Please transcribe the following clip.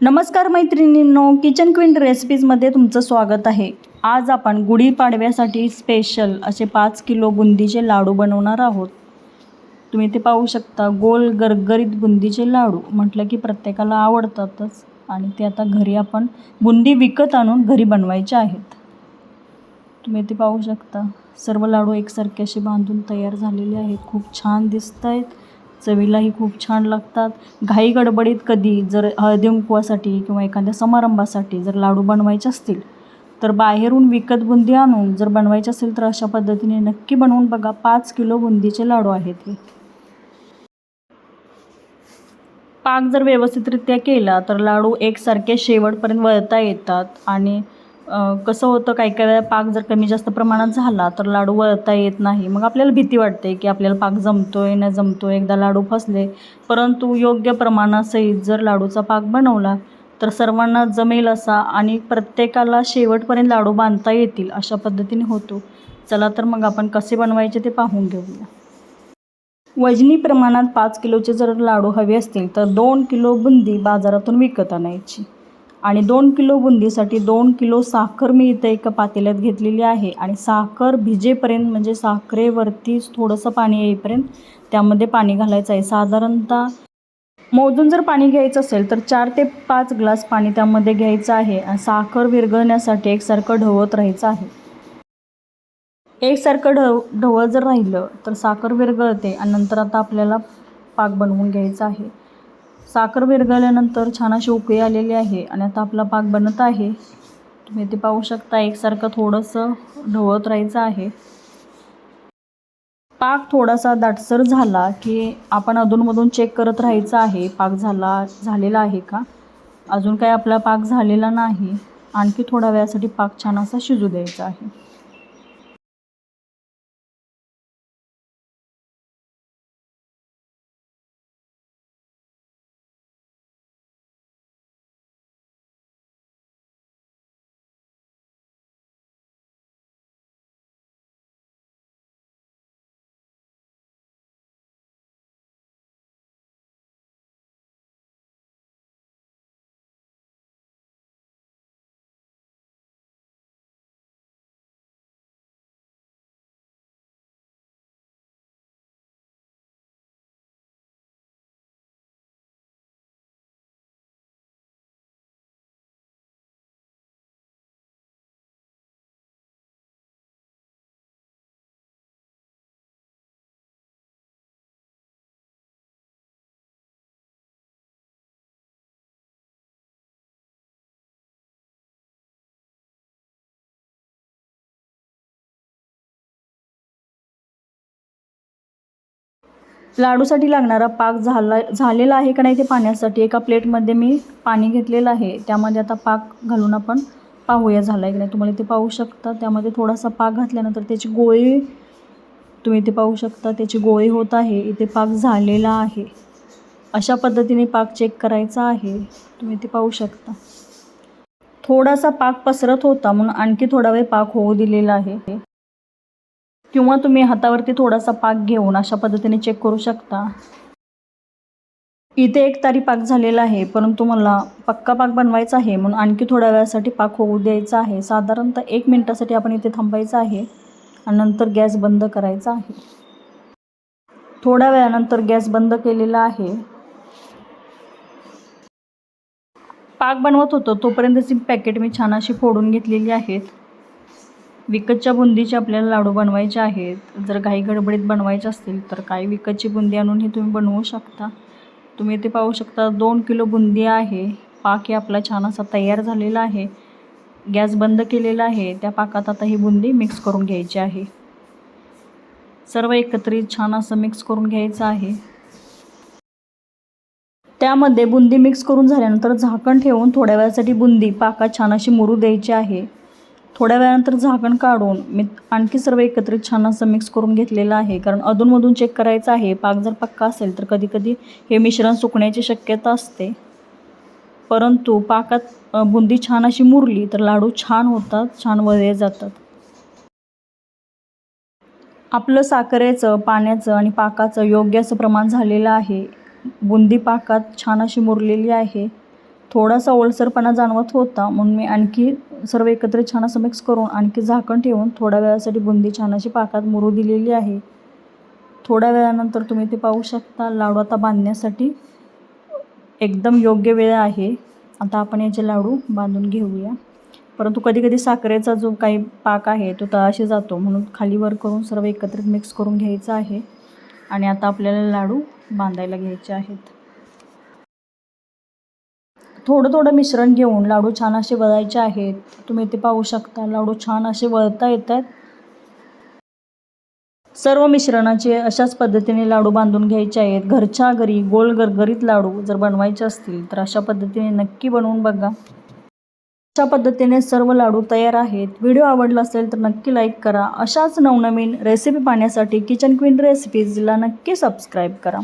नमस्कार मैत्रिणींनो kitchen queen रेसिपीजमध्ये तुमचं स्वागत आहे. आज आपण गुढीपाडव्यासाठी स्पेशल असे पाच किलो बुंदीचे लाडू बनवणार आहोत. तुम्ही ते पाहू शकता गोल गरगरीत बुंदीचे लाडू. म्हटलं की प्रत्येकाला आवडतातच आणि ते आता घरी आपण बुंदी विकत आणून घरी बनवायचे आहेत. तुम्ही ते पाहू शकता सर्व लाडू एकसारखे असे बांधून तयार झालेले आहेत. खूप छान दिसत आहेत चवीलाही खूप छान लागतात. घाई गडबडीत कधी जर हळदीकुंकवासाठी किंवा एखाद्या समारंभासाठी जर लाडू बनवायचे असतील तर बाहेरून विकत बुंदी आणून जर बनवायचे असेल तर अशा पद्धतीने नक्की बनवून बघा. पाच किलो बुंदीचे लाडू आहेत हे. पाक जर व्यवस्थितरित्या केला तर लाडू एकसारखे शेवटपर्यंत वळता येतात आणि कसं होतं काही काही वेळा पाक जर कमी जास्त प्रमाणात झाला तर लाडू वळता येत नाही. मग आपल्याला भीती वाटते की आपल्याला पाक जमतो आहे न आहे एकदा लाडू फसले. परंतु योग्य प्रमाणासहित जर लाडूचा पाक बनवला तर सर्वांना जमेल असा आणि प्रत्येकाला शेवटपर्यंत लाडू बांधता येतील अशा पद्धतीने होतो. चला तर मग आपण कसे बनवायचे ते पाहून घेऊया. वजनी प्रमाणात पाच किलोचे जर लाडू हवे असतील तर दोन किलो बुंदी बाजारातून विकत आणायची. आणि दोन किलो बुंदीसाठी दोन किलो साखर मी इथं एका पातेल्यात घेतलेली आहे. आणि साखर भिजेपर्यंत म्हणजे साखरेवरती थोडंसं पाणी येईपर्यंत त्यामध्ये पाणी घालायचं आहे. साधारणतः मोजून जर पाणी घ्यायचं असेल तर चार ते पाच ग्लास पाणी त्यामध्ये घ्यायचं आहे. आणि साखर विरघळण्यासाठी एकसारखं ढवत राहायचं आहे. एकसारखं ढव ढवळ जर राहिलं तर साखर विरघळते आणि नंतर आता आपल्याला पाक बनवून घ्यायचा आहे. साखर विरघळल्यानंतर छान अशी उकळी आलेली आहे आणि आता आपला पाक बनत आहे. तुम्ही ते पाहू शकता एकसारखं थोडंसं ढवळत राहायचं आहे. पाक थोडासा दाटसर झाला की आपण अधूनमधून चेक करत राहायचं आहे पाक झाला झालेला आहे का? अजून काही आपला पाक झालेला नाही. आणखी थोडा वेळासाठी पाक छान असा शिजू द्यायचा आहे. लाडूसाठी लागणारा पाक झाला झालेला आहे का नाही ते पाण्यासाठी एका प्लेटमध्ये मी पाणी घेतलेलं आहे. त्यामध्ये आता पाक घालून आपण पाहूया झाला आहे की नाही. तुम्हाला ते पाहू शकता. त्यामध्ये थोडासा पाक घातल्यानंतर त्याची गोळी तुम्ही ते पाहू शकता त्याची गोळी होत आहे. इथे पाक झालेला आहे. अशा पद्धतीने पाक चेक करायचा आहे. तुम्ही ते पाहू शकता. थोडासा पाक पसरत होता म्हणून आणखी थोडा वेळ पाक होऊ दिलेला आहे. किंवा तुम्ही हातावरती थोडासा पाक घेऊन अशा पद्धतीने चेक करू शकता. इथे एक तारी पाक झालेला आहे परंतु मला पक्का पाक बनवायचा आहे म्हणून आणखी थोड्या वेळासाठी पाक होऊ द्यायचा आहे. साधारणतः एक मिनटासाठी आपण इथे थांबायचं आहे आणि नंतर गॅस बंद करायचा आहे. थोड्या वेळानंतर गॅस बंद केलेला आहे. पाक बनवत होतो तोपर्यंतची पॅकेट मी छान अशी फोडून घेतलेली आहेत. विकतच्या बुंदीचे आपल्याला लाडू बनवायचे आहेत जर काही गडबडीत बनवायचे असतील तर काही विकतची बुंदी आणून हे तुम्ही बनवू शकता? तुम्ही ते पाहू शकता दोन किलो बुंदी आहे. पाक हे आपला छान असा तयार झालेला आहे. गॅस बंद केलेला आहे. त्या पाकात आता ही बुंदी मिक्स करून घ्यायची आहे. सर्व एकत्रित छान असं मिक्स करून घ्यायचं आहे. त्यामध्ये बुंदी मिक्स करून झाल्यानंतर झाकण ठेवून थोड्या वेळासाठी बुंदी पाकात छान अशी मुरू द्यायची आहे. थोड्या वेळानंतर झाकण काढून मी आणखी सर्व एकत्रित छान असं मिक्स करून घेतलेलं आहे. कारण अधूनमधून चेक करायचं आहे. पाक जर पक्का असेल तर कधीकधी हे मिश्रण सुकण्याची शक्यता असते. परंतु पाकात बुंदी छान अशी मुरली तर लाडू छान होतात छान वळले जातात. आपलं साखरेचं पाण्याचं आणि पाकाचं योग्य असं प्रमाण झालेलं आहे. बुंदी पाकात छान अशी मुरलेली आहे. थोडासा ओलसरपणा जाणवत होता. म्हणून मी आणखी सर्व एकत्र छान असं मिक्स करून आणखी झाकण ठेवून थोड्या वेळासाठी बुंदी छान अशी पाकात मुरू दिलेली आहे. थोड्या वेळानंतर तुम्ही ते पाहू शकता. लाडू आता बांधण्यासाठी एकदम योग्य वेळ आहे. आता आपण याचे लाडू बांधून घेऊया. परंतु कधी कधी साखरेचा जो काही पाक आहे तो तळाशी जातो. म्हणून खाली वर करून सर्व एकत्रित मिक्स करून घ्यायचा आहे. आणि आता आपल्याला लाडू बांधायला घ्यायचे आहेत. थोडं थोडं मिश्रण घेऊन लाडू छान असे वळायचे आहेत. तुम्ही ते पाहू शकता लाडू छान असे वळता येत आहेत सर्व मिश्रणाचे अशाच पद्धतीने लाडू बांधून घ्यायचे आहेत. घरच्या घरी गोल गरगरीत लाडू जर बनवायचे असतील तर अशा पद्धतीने नक्की बनवून बघा. अशा पद्धतीने सर्व लाडू तयार आहेत. व्हिडिओ आवडला असेल तर नक्की लाईक करा. अशाच नवनवीन रेसिपी पाहण्यासाठी किचन क्वीन रेसिपीजला नक्की सबस्क्राईब करा.